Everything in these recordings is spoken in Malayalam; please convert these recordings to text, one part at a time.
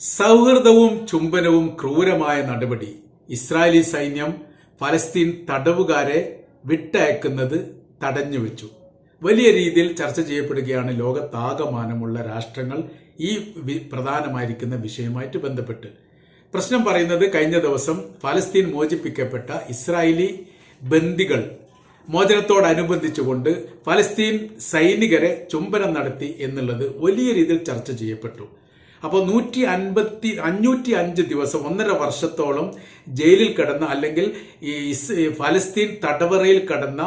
സൗഹൃദവും ചുംബനവും ക്രൂരമായ നടപടി. ഇസ്രായേലി സൈന്യം ഫലസ്തീൻ തടവുകാരെ വിട്ടയക്കുന്നത് തടഞ്ഞുവെച്ചു. വലിയ രീതിയിൽ ചർച്ച ചെയ്യപ്പെടുകയാണ് ലോകത്താകമാനമുള്ള രാഷ്ട്രങ്ങൾ ഈ പ്രധാനമായിരിക്കുന്ന വിഷയമായിട്ട് ബന്ധപ്പെട്ട്. പ്രശ്നം പറയുന്നത് കഴിഞ്ഞ ദിവസം ഫലസ്തീൻ മോചിപ്പിക്കപ്പെട്ട ഇസ്രായേലി ബന്ദികൾ മോചനത്തോടനുബന്ധിച്ചുകൊണ്ട് ഫലസ്തീൻ സൈനികരെ ചുംബനം നടത്തി എന്നുള്ളത് വലിയ രീതിയിൽ ചർച്ച ചെയ്യപ്പെട്ടു. അപ്പോൾ നൂറ്റി അൻപത്തി അഞ്ഞൂറ്റി അഞ്ച് ദിവസം ഒന്നര വർഷത്തോളം ജയിലിൽ കിടന്ന അല്ലെങ്കിൽ ഈ ഫലസ്തീൻ തടവറയിൽ കിടന്ന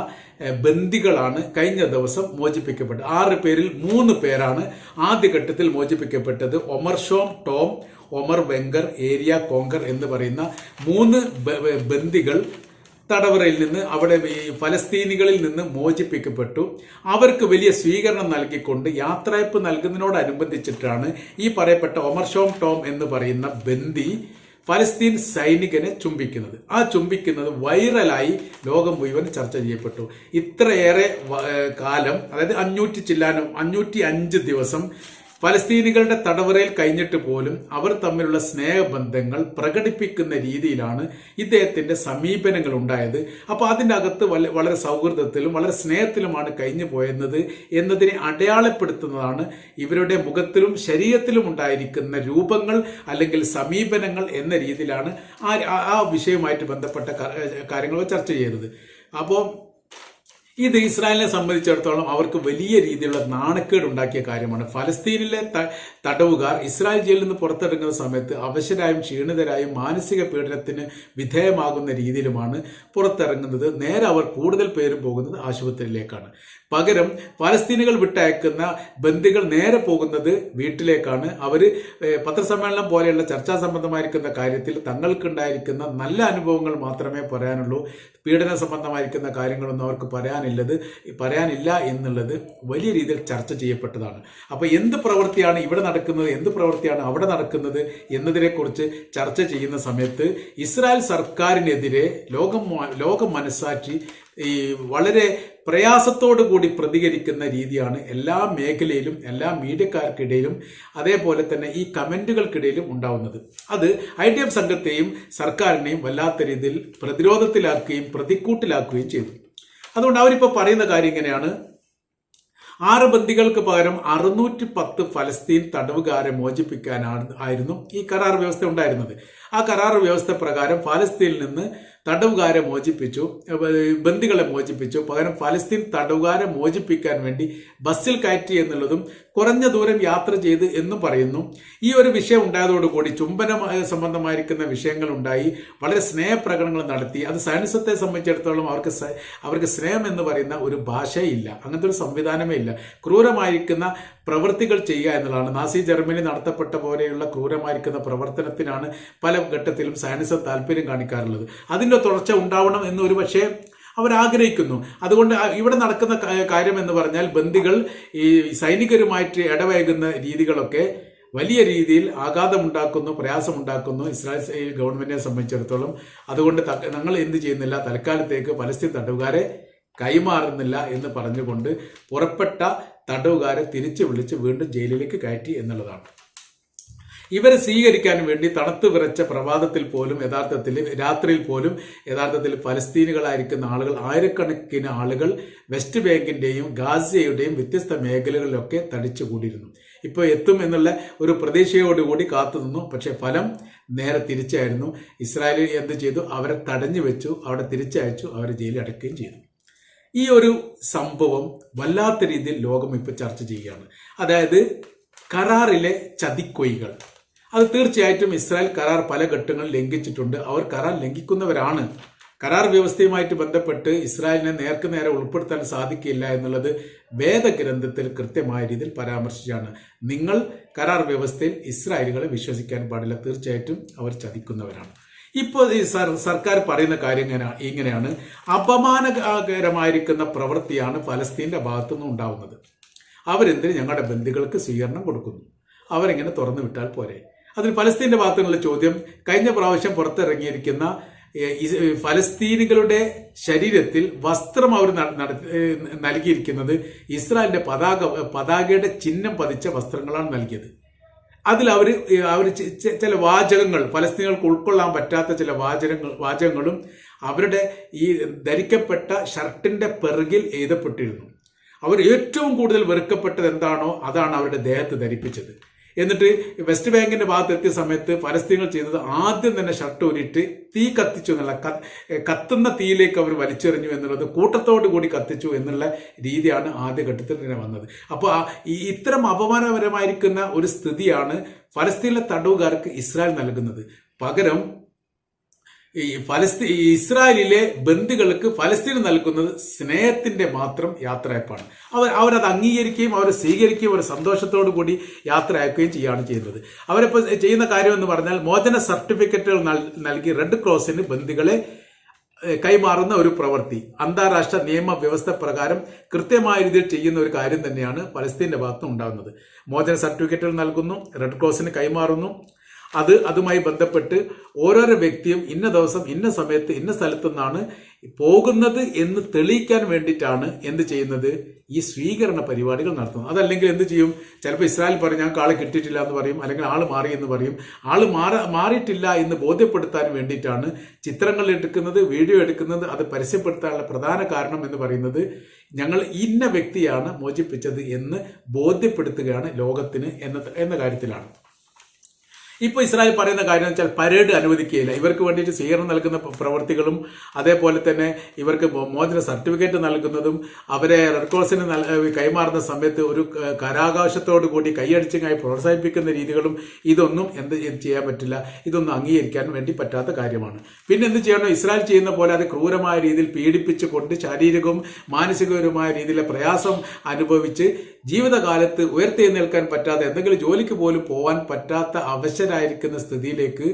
ബന്ദികളാണ് കഴിഞ്ഞ ദിവസം മോചിപ്പിക്കപ്പെട്ടത്. ആറ് പേരിൽ മൂന്ന് പേരാണ് ആദ്യഘട്ടത്തിൽ മോചിപ്പിക്കപ്പെട്ടത്. Omer Shem Tov Omer Wenkert Eliya Cohen എന്ന് പറയുന്ന മൂന്ന് ബന്ദികൾ തടവറയിൽ നിന്ന് അവിടെ ഈ ഫലസ്തീനികളിൽ നിന്ന് മോചിപ്പിക്കപ്പെട്ടു. അവർക്ക് വലിയ സ്വീകരണം നൽകിക്കൊണ്ട് യാത്രയപ്പ് നൽകുന്നതിനോടനുബന്ധിച്ചിട്ടാണ് ഈ പറയപ്പെട്ട ഒമർ ഷോം ടോം എന്ന് പറയുന്ന ബന്ദി ഫലസ്തീൻ സൈനികനെ ചുംബിക്കുന്നത്. ആ ചുംബിക്കുന്നത് വൈറലായി ലോകം മുഴുവൻ ചർച്ച ചെയ്യപ്പെട്ടു. ഇത്രയേറെ കാലം അതായത് അഞ്ഞൂറ്റി ചില്ലാനം അഞ്ഞൂറ്റി അഞ്ച് ദിവസം ഫലസ്തീനികളുടെ തടവറയിൽ കഴിഞ്ഞിട്ട് പോലും അവർ തമ്മിലുള്ള സ്നേഹബന്ധങ്ങൾ പ്രകടിപ്പിക്കുന്ന രീതിയിലാണ് ഇദ്ദേഹത്തിന്റെ സമീപനങ്ങൾ ഉണ്ടായത്. അപ്പോൾ അതിന്റെ അകത്ത് വളരെ സൗഹൃദത്തിലും വളരെ സ്നേഹത്തിലുമാണ് കഴിഞ്ഞു പോയെന്നത് എന്നതിനെ അടയാളപ്പെടുത്തുന്നതാണ് ഇവരുടെ മുഖത്തിലും ശരീരത്തിലും ഉണ്ടായിരിക്കുന്ന രൂപങ്ങൾ അല്ലെങ്കിൽ സമീപനങ്ങൾ എന്ന രീതിയിലാണ് ആ ആ- വിഷയവുമായിട്ട് ബന്ധപ്പെട്ട കാര്യങ്ങൾ ചർച്ച ചെയ്തത്. അപ്പോൾ ഇത് ഇസ്രായേലിനെ സംബന്ധിച്ചിടത്തോളം അവർക്ക് വലിയ രീതിയിലുള്ള നാണക്കേട് ഉണ്ടാക്കിയ കാര്യമാണ്. ഫലസ്തീനിലെ തടവുകാർ ഇസ്രായേൽ ജയിലിൽ നിന്ന് പുറത്തിറങ്ങുന്ന സമയത്ത് അവശരായും ക്ഷീണിതരായും മാനസിക പീഡനത്തിന് വിധേയമാകുന്ന രീതിയിലുമാണ് പുറത്തിറങ്ങുന്നത്. നേരെ അവർ കൂടുതൽ പേരും പോകുന്നത് ആശുപത്രിയിലേക്കാണ്. പകരം ഫലസ്തീനുകൾ വിട്ടയക്കുന്ന ബന്ദികൾ നേരെ പോകുന്നത് വീട്ടിലേക്കാണ്. അവർ പത്രസമ്മേളനം പോലെയുള്ള ചർച്ചാ സംബന്ധമായിരിക്കുന്ന കാര്യത്തിൽ തങ്ങൾക്കുണ്ടായിരിക്കുന്ന നല്ല അനുഭവങ്ങൾ മാത്രമേ പറയാനുള്ളൂ. പീഡന സംബന്ധമായിരിക്കുന്ന കാര്യങ്ങളൊന്നും അവർക്ക് പറയാനില്ലത് പറയാനില്ല എന്നുള്ളത് വലിയ രീതിയിൽ ചർച്ച ചെയ്യപ്പെട്ടതാണ്. അപ്പോൾ എന്ത് പ്രവൃത്തിയാണ് ഇവിടെ നടക്കുന്നത് എന്ത് പ്രവൃത്തിയാണ് അവിടെ നടക്കുന്നത് എന്നതിനെക്കുറിച്ച് ചർച്ച ചെയ്യുന്ന സമയത്ത് ഇസ്രായേൽ സർക്കാരിനെതിരെ ലോകം ലോകം മനസ്സാക്ഷി ഈ വളരെ പ്രയാസത്തോടു കൂടി പ്രതികരിക്കുന്ന രീതിയാണ് എല്ലാ മേഖലയിലും എല്ലാ മീഡിയക്കാർക്കിടയിലും അതേപോലെ തന്നെ ഈ കമന്റുകൾക്കിടയിലും ഉണ്ടാവുന്നത്. അത് ഐ ഡി എഫ് സംഘത്തെയും സർക്കാരിനെയും വല്ലാത്ത രീതിയിൽ പ്രതിരോധത്തിലാക്കുകയും പ്രതിക്കൂട്ടിലാക്കുകയും ചെയ്തു. അതുകൊണ്ട് അവരിപ്പോൾ പറയുന്ന കാര്യം ഇങ്ങനെയാണ്. ആറ് ബന്ദികൾക്ക് പകരം അറുന്നൂറ്റി പത്ത് ഫലസ്തീൻ തടവുകാരെ മോചിപ്പിക്കാനാണ് ആയിരുന്നു ഈ കരാർ വ്യവസ്ഥ ഉണ്ടായിരുന്നത്. ആ കരാർ വ്യവസ്ഥ പ്രകാരം ഫലസ്തീനിൽ നിന്ന് തടവുകാരെ മോചിപ്പിച്ചു ബന്ദികളെ മോചിപ്പിച്ചു. പകരം ഫലസ്തീൻ തടവുകാരെ മോചിപ്പിക്കാൻ വേണ്ടി ബസ്സിൽ കയറ്റി എന്നുള്ളതും കുറഞ്ഞ ദൂരം യാത്ര ചെയ്ത് എന്നും പറയുന്നു. ഈ ഒരു വിഷയം ഉണ്ടായതോടുകൂടി ചുംബന സംബന്ധമായിരിക്കുന്ന വിഷയങ്ങൾ ഉണ്ടായി. വളരെ സ്നേഹപ്രകടനങ്ങൾ നടത്തി. അത് സയൻസത്തെ സംബന്ധിച്ചിടത്തോളം അവർക്ക് അവർക്ക് സ്നേഹം എന്ന് പറയുന്ന ഒരു ഭാഷയില്ല. അങ്ങനത്തെ ഒരു സംവിധാനമേ ഇല്ല. ക്രൂരമായിരിക്കുന്ന പ്രവൃത്തികൾ ചെയ്യുക എന്നുള്ളതാണ്. നാസി ജർമ്മനി നടത്തപ്പെട്ട പോലെയുള്ള ക്രൂരമായിരിക്കുന്ന പ്രവർത്തനത്തിനാണ് പല ഘട്ടത്തിലും സയൻസ് താല്പര്യം കാണിക്കാറുള്ളത്. അതിന്റെ തുടർച്ച ഉണ്ടാവണം എന്നൊരു പക്ഷേ അവരാഗ്രഹിക്കുന്നു അതുകൊണ്ട് ഇവിടെ നടക്കുന്ന കാര്യം എന്ന് പറഞ്ഞാൽ ബന്ദികൾ ഈ സൈനികരുമായിട്ട് ഇടവേകുന്ന രീതികളൊക്കെ വലിയ രീതിയിൽ ആഘാതമുണ്ടാക്കുന്നു പ്രയാസമുണ്ടാക്കുന്നു ഇസ്രായേൽ ഗവൺമെന്റിനെ സംബന്ധിച്ചിടത്തോളം. അതുകൊണ്ട് ഞങ്ങൾ എന്ത് ചെയ്യുന്നില്ല തൽക്കാലത്തേക്ക് പലസ്തീൻ തടവുകാരെ കൈമാറുന്നില്ല എന്ന് പറഞ്ഞുകൊണ്ട് പുറപ്പെട്ട തടവുകാരെ തിരിച്ചു വിളിച്ച് വീണ്ടും ജയിലിലേക്ക് കയറ്റി എന്നുള്ളതാണ്. ഇവരെ സ്വീകരിക്കാൻ വേണ്ടി തണുത്തു വിറച്ച പ്രഭാതത്തിൽ പോലും യഥാർത്ഥത്തിൽ രാത്രിയിൽ പോലും യഥാർത്ഥത്തിൽ ഫലസ്തീനുകളായിരിക്കുന്ന ആളുകൾ ആയിരക്കണക്കിന് ആളുകൾ വെസ്റ്റ് ബാങ്കിന്റെയും ഗാസിയയുടെയും വ്യത്യസ്ത മേഖലകളിലൊക്കെ തടിച്ചുകൂടിയിരുന്നു. ഇപ്പോൾ എത്തും എന്നുള്ള ഒരു പ്രതീക്ഷയോടുകൂടി കാത്തുനിന്നു പക്ഷേ ഫലം നേരെ തിരിച്ചായിരുന്നു. ഇസ്രായേലിൽ എന്ത് ചെയ്തു? അവരെ തടഞ്ഞു വെച്ചു. അവിടെ തിരിച്ചയച്ചു. അവരെ ജയിലിൽ അടക്കുകയും ചെയ്തു. ഈ ഒരു സംഭവം വല്ലാത്ത രീതിയിൽ ലോകം ഇപ്പോൾ ചർച്ച ചെയ്യുകയാണ്. അതായത് കരാറിലെ ചതിക്കൊയ്കൾ. അത് തീർച്ചയായിട്ടും ഇസ്രായേൽ കരാർ പല ഘട്ടങ്ങളിൽ ലംഘിച്ചിട്ടുണ്ട്. അവർ കരാർ ലംഘിക്കുന്നവരാണ്. കരാർ വ്യവസ്ഥയുമായിട്ട് ബന്ധപ്പെട്ട് ഇസ്രായേലിനെ നേർക്ക് നേരെ ഉൾപ്പെടുത്താൻ സാധിക്കില്ല എന്നുള്ളത് വേദഗ്രന്ഥത്തിൽ കൃത്യമായ രീതിയിൽ പരാമർശിച്ചാണ്. നിങ്ങൾ കരാർ വ്യവസ്ഥയിൽ ഇസ്രായേലുകളെ വിശ്വസിക്കാൻ പാടില്ല. തീർച്ചയായിട്ടും അവർ ചതിക്കുന്നവരാണ്. ഇപ്പോൾ ഈ സർ- സർക്കാർ പറയുന്ന കാര്യം ഇങ്ങനെ ഇങ്ങനെയാണ്. അപമാനകരമായിരിക്കുന്ന പ്രവൃത്തിയാണ് ഫലസ്തീന്റെ ഭാഗത്തുനിന്ന് ഉണ്ടാവുന്നത്. അവരെന്തിന് ഞങ്ങളുടെ ബന്ധുക്കൾക്ക് സ്വീകരണം കൊടുക്കുന്നു? അവരെങ്ങനെ തുറന്നു വിട്ടാൽ പോരെ? അതിൽ ഫലസ്തീന്റെ ഭാഗത്തുനിന്നുള്ള ചോദ്യം കഴിഞ്ഞ പ്രാവശ്യം പുറത്തിറങ്ങിയിരിക്കുന്ന ഫലസ്തീനികളുടെ ശരീരത്തിൽ വസ്ത്രം അവർ നൽകിയിരിക്കുന്നത് ഇസ്രായേലിന്റെ പതാക പതാകയുടെ ചിഹ്നം പതിച്ച വസ്ത്രങ്ങളാണ് നൽകിയത്. അതിൽ അവർ അവർ ചില വാചകങ്ങൾ ഫലസ്തീനുകൾക്ക് ഉൾക്കൊള്ളാൻ പറ്റാത്ത ചില വാചകങ്ങൾ വാചകങ്ങളും അവരുടെ ഈ ധരിക്കപ്പെട്ട ഷർട്ടിന്റെ പിറകിൽ എഴുതപ്പെട്ടിരുന്നു. അവർ ഏറ്റവും കൂടുതൽ വെറുക്കപ്പെട്ടത് എന്താണോ അതാണ് അവരുടെ ദേഹത്ത് ധരിപ്പിച്ചത്. എന്നിട്ട് വെസ്റ്റ് ബാങ്കിന്റെ ഭാഗത്ത് എത്തിയ സമയത്ത് പരസ്യങ്ങൾ ചെയ്തത് ആദ്യം തന്നെ ഷർട്ട് ഊരിയിട്ട് തീ കത്തിച്ചു എന്നുള്ള കത്തുന്ന തീയിലേക്ക് അവർ വലിച്ചെറിഞ്ഞു എന്നുള്ളത് കൂട്ടത്തോടു കൂടി കത്തിച്ചു എന്നുള്ള രീതിയാണ് ആദ്യഘട്ടത്തിൽ തന്നെ വന്നത്. അപ്പോൾ ഇത്തരം അപമാനപരമായിരിക്കുന്ന ഒരു സ്ഥിതിയാണ് ഫലസ്തീനിലെ തടവുകാർക്ക് ഇസ്രായേൽ നൽകുന്നത്. പകരം ഈ ഫലസ്തീ ഇസ്രായേലിലെ ബന്ധുക്കൾക്ക് ഫലസ്തീൻ നൽകുന്നത് സ്നേഹത്തിന്റെ മാത്രം യാത്രയപ്പാണ്. അവർ അവരത് അംഗീകരിക്കുകയും അവരെ സ്വീകരിക്കുകയും അവർ സന്തോഷത്തോടു കൂടി യാത്ര അയക്കുകയും ചെയ്യുകയാണ് ചെയ്യുന്നത്. അവരിപ്പോൾ ചെയ്യുന്ന കാര്യം എന്ന് പറഞ്ഞാൽ മോചന സർട്ടിഫിക്കറ്റുകൾ നൽകി റെഡ് ക്രോസിന് ബന്ധുക്കളെ കൈമാറുന്ന ഒരു പ്രവൃത്തി. അന്താരാഷ്ട്ര നിയമ വ്യവസ്ഥ പ്രകാരം കൃത്യമായ രീതിയിൽ ചെയ്യുന്ന ഒരു കാര്യം തന്നെയാണ് പലസ്തീന്റെ ഭാഗത്തുനിന്ന് ഉണ്ടാകുന്നത് മോചന സർട്ടിഫിക്കറ്റുകൾ നൽകുന്നു റെഡ് ക്രോസിന് കൈമാറുന്നു അത് അതുമായി ബന്ധപ്പെട്ട് ഓരോരോ വ്യക്തിയും ഇന്ന ദിവസം ഇന്ന സമയത്ത് ഇന്ന സ്ഥലത്തു നിന്നാണ് പോകുന്നത് എന്ന് തെളിയിക്കാൻ വേണ്ടിയിട്ടാണ് എന്ത് ചെയ്യുന്നത് ഈ സ്വീകരണ പരിപാടികൾ നടത്തുന്നത്. അതല്ലെങ്കിൽ എന്ത് ചെയ്യും? ചിലപ്പോൾ ഇസ്രായേൽ പറയും ഞങ്ങൾക്ക് ആൾ കിട്ടിയിട്ടില്ല എന്ന് പറയും അല്ലെങ്കിൽ ആൾ മാറി എന്ന് പറയും. ആൾ മാറ മാറിയിട്ടില്ല എന്ന് ബോധ്യപ്പെടുത്താൻ വേണ്ടിയിട്ടാണ് ചിത്രങ്ങൾ എടുക്കുന്നത് വീഡിയോ എടുക്കുന്നത് അത് പരസ്യപ്പെടുത്താനുള്ള പ്രധാന കാരണം എന്ന് പറയുന്നത് ഞങ്ങൾ ഇന്ന വ്യക്തിയാണ് മോചിപ്പിച്ചത് എന്ന് ബോധ്യപ്പെടുത്തുകയാണ് ലോകത്തിന് എന്ന എന്ന കാര്യത്തിലാണ്. ഇപ്പോൾ ഇസ്രായേൽ പറയുന്ന കാര്യം വെച്ചാൽ പരേഡ് അനുവദിക്കുകയില്ല. ഇവർക്ക് വേണ്ടിയിട്ട് സ്വീകരണം നൽകുന്ന പ്രവൃത്തികളും അതേപോലെ തന്നെ ഇവർക്ക് മോചന സർട്ടിഫിക്കറ്റ് നൽകുന്നതും അവരെ റെഡ് ക്രോസിന് കൈമാറുന്ന സമയത്ത് ഒരു കരാകാശത്തോടു കൂടി കൈയടിച്ചുമായി പ്രോത്സാഹിപ്പിക്കുന്ന രീതികളും ഇതൊന്നും എന്ത് ചെയ്യാൻ പറ്റില്ല. ഇതൊന്നും അംഗീകരിക്കാൻ വേണ്ടി പറ്റാത്ത കാര്യമാണ്. പിന്നെ എന്ത് ചെയ്യണം? ഇസ്രായേൽ ചെയ്യുന്ന പോലെ അത് ക്രൂരമായ രീതിയിൽ പീഡിപ്പിച്ചുകൊണ്ട് ശാരീരികവും മാനസികപരവുമായ രീതിയിലെ പ്രയാസം അനുഭവിച്ച് ജീവിതകാലത്ത് ഉയർത്തെഴുന്നേൽക്കാൻ പറ്റാതെ എന്തെങ്കിലും ജോലിക്ക് പോലും പോകാൻ പറ്റാത്ത അവശരായിരിക്കുന്ന സ്ഥിതിയിലേക്ക്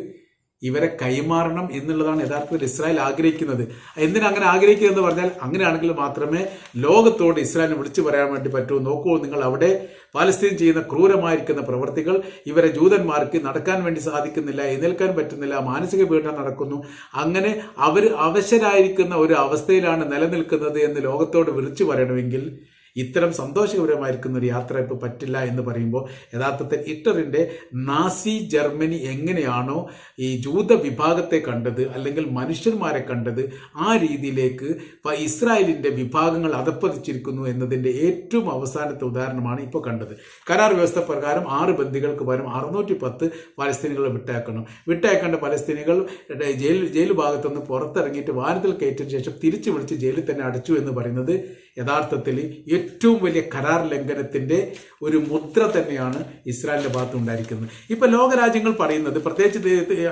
ഇവരെ കൈമാറണം എന്നുള്ളതാണ് യഥാർത്ഥത്തിൽ ഇസ്രായേൽ ആഗ്രഹിക്കുന്നത്. എന്തിനാ അങ്ങനെ ആഗ്രഹിക്കുക എന്ന് പറഞ്ഞാൽ അങ്ങനെയാണെങ്കിൽ മാത്രമേ ലോകത്തോട് ഇസ്രായേലിനെ വിളിച്ചു പറയാൻ വേണ്ടി പറ്റൂ. നോക്കൂ നിങ്ങൾ അവിടെ പാലസ്തീൻ ചെയ്യുന്ന ക്രൂരമായിരിക്കുന്ന പ്രവർത്തികൾ ഇവരെ ജൂതന്മാർക്ക് നടക്കാൻ വേണ്ടി സാധിക്കുന്നില്ല എഴുന്നേൽക്കാൻ പറ്റുന്നില്ല മാനസിക പീഡനം നടക്കുന്നു. അങ്ങനെ അവർ അവശരായിരിക്കുന്ന ഒരു അവസ്ഥയിലാണ് നിലനിൽക്കുന്നത് എന്ന് ലോകത്തോട് വിളിച്ചു പറയണമെങ്കിൽ ഇത്തരം സന്തോഷകരമായിരിക്കുന്ന ഒരു യാത്ര ഇപ്പോൾ പറ്റില്ല എന്ന് പറയുമ്പോൾ യഥാർത്ഥത്തിൽ ഹിറ്ററിന്റെ നാസി ജർമ്മനി എങ്ങനെയാണോ ഈ ജൂത വിഭാഗത്തെ കണ്ടത് അല്ലെങ്കിൽ മനുഷ്യന്മാരെ കണ്ടത് ആ രീതിയിലേക്ക് ഇസ്രായേലിന്റെ വിഭാഗങ്ങൾ അതപ്പതിച്ചിരിക്കുന്നു എന്നതിന്റെ ഏറ്റവും അവസാനത്തെ ഉദാഹരണമാണ് ഇപ്പോൾ കണ്ടത്. കരാർ വ്യവസ്ഥ പ്രകാരം ആറ് ബന്ദികൾക്ക് പകരം അറുന്നൂറ്റി പത്ത് പലസ്തീനികളെ വിട്ടയക്കണം. വിട്ടയക്കേണ്ട പലസ്തീനികൾ ജയിൽ ജയിൽ ഭാഗത്തുനിന്ന് പുറത്തിറങ്ങിയിട്ട് വാരത്തിൽ കയറ്റിയ ശേഷം തിരിച്ചു വിളിച്ച് ജയിലിൽ തന്നെ അടച്ചു എന്ന് പറയുന്നത് യഥാർത്ഥത്തിൽ ഏറ്റവും വലിയ കരാർ ലംഘനത്തിന്റെ ഒരു മുദ്ര തന്നെയാണ് ഇസ്രായേലിന്റെ ഭാഗത്ത് ഉണ്ടായിരിക്കുന്നത്. ഇപ്പൊ ലോകരാജ്യങ്ങൾ പറയുന്നത് പ്രത്യേകിച്ച്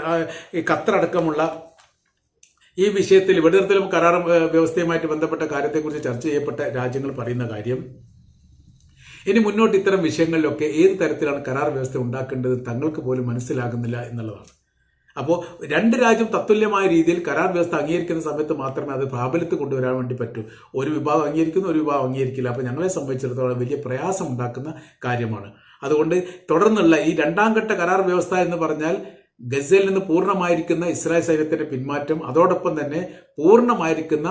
ഖത്തറടക്കമുള്ള ഈ വിഷയത്തിൽ വെടിനിർത്തലും കരാർ വ്യവസ്ഥയുമായിട്ട് ബന്ധപ്പെട്ട കാര്യത്തെക്കുറിച്ച് ചർച്ച ചെയ്യപ്പെട്ട രാജ്യങ്ങൾ പറയുന്ന കാര്യം ഇനി മുന്നോട്ട് ഇത്തരം വിഷയങ്ങളിലൊക്കെ ഏത് തരത്തിലാണ് കരാർ വ്യവസ്ഥ ഉണ്ടാക്കേണ്ടത് തങ്ങൾക്ക് പോലും മനസ്സിലാകുന്നില്ല എന്നുള്ളതാണ്. അപ്പോൾ രണ്ട് രാജ്യം തത്തുല്യമായ രീതിയിൽ കരാർ വ്യവസ്ഥ അംഗീകരിക്കുന്ന സമയത്ത് മാത്രമേ അത് പ്രാബല്യത്തിൽ കൊണ്ടുവരാൻ വേണ്ടി പറ്റൂ. ഒരു വിഭാഗം അംഗീകരിക്കുന്നു ഒരു വിഭാഗം അംഗീകരിക്കില്ല. അപ്പോൾ ഞങ്ങളെ സംബന്ധിച്ചിടത്തോളം വലിയ പ്രയാസം ഉണ്ടാക്കുന്ന കാര്യമാണ്. അതുകൊണ്ട് തുടർന്നുള്ള ഈ രണ്ടാം ഘട്ട കരാർ വ്യവസ്ഥ എന്ന് പറഞ്ഞാൽ ഗസയിൽ നിന്ന് പൂർണമായിരിക്കുന്ന ഇസ്രായേൽ സൈന്യത്തിന്റെ പിന്മാറ്റം അതോടൊപ്പം തന്നെ പൂർണമായിരിക്കുന്ന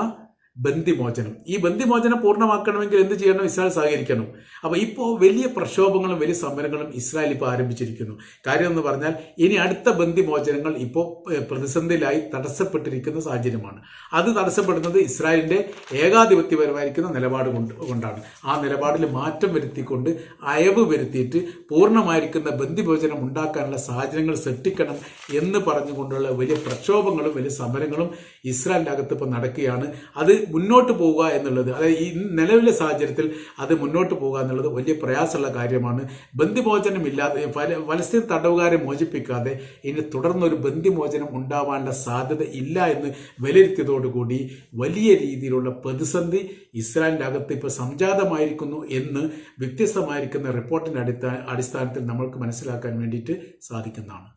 ബന്ദിമോചനം ഈ ബന്ധിമോചനം പൂർണമാക്കണമെങ്കിൽ എന്ത് ചെയ്യണം? ഇസ്രായേൽ സഹകരിക്കണം. അപ്പോൾ ഇപ്പോൾ വലിയ പ്രക്ഷോഭങ്ങളും വലിയ സമരങ്ങളും ഇസ്രായേൽ ഇപ്പോൾ ആരംഭിച്ചിരിക്കുന്നു. കാര്യം എന്ന് പറഞ്ഞാൽ ഇനി അടുത്ത ബന്ധിമോചനങ്ങൾ ഇപ്പോൾ പ്രതിസന്ധിയിലായി തടസ്സപ്പെട്ടിരിക്കുന്ന സാഹചര്യമാണ്. അത് തടസ്സപ്പെടുന്നത് ഇസ്രായേലിന്റെ ഏകാധിപത്യപരമായിരിക്കുന്ന നിലപാട് കൊണ്ട് കൊണ്ടാണ്. ആ നിലപാടിൽ മാറ്റം വരുത്തിക്കൊണ്ട് അയവ് വരുത്തിയിട്ട് പൂർണമായിരിക്കുന്ന ബന്ധിമോചനം ഉണ്ടാക്കാനുള്ള സാഹചര്യങ്ങൾ സൃഷ്ടിക്കണം എന്ന് പറഞ്ഞുകൊണ്ടുള്ള വലിയ പ്രക്ഷോഭങ്ങളും വലിയ സമരങ്ങളും ഇസ്രായേലിന്റെ അകത്ത് ഇപ്പോൾ നടക്കുകയാണ്. അത് മുന്നോട്ട് പോവുക എന്നുള്ളത് അതായത് ഈ നിലവിലെ സാഹചര്യത്തിൽ അത് മുന്നോട്ട് പോവുക എന്നുള്ളത് വലിയ പ്രയാസമുള്ള കാര്യമാണ്. ബന്ധിമോചനം ഇല്ലാതെ ഫല- ഫലസ്തീൻ തടവുകാരെ മോചിപ്പിക്കാതെ ഇനി തുടർന്നൊരു ബന്ധിമോചനം ഉണ്ടാവാനുള്ള സാധ്യത ഇല്ല എന്ന് വിലയിരുത്തിയതോടുകൂടി വലിയ രീതിയിലുള്ള പ്രതിസന്ധി ഇസ്രായേലിന്റെ അകത്ത് ഇപ്പോൾ സംജാതമായിരിക്കുന്നു എന്ന് വ്യത്യസ്തമായിരിക്കുന്ന റിപ്പോർട്ടിന്റെ അടിസ്ഥാനത്തിൽ നമ്മൾക്ക് മനസ്സിലാക്കാൻ വേണ്ടിയിട്ട് സാധിക്കുന്നതാണ്.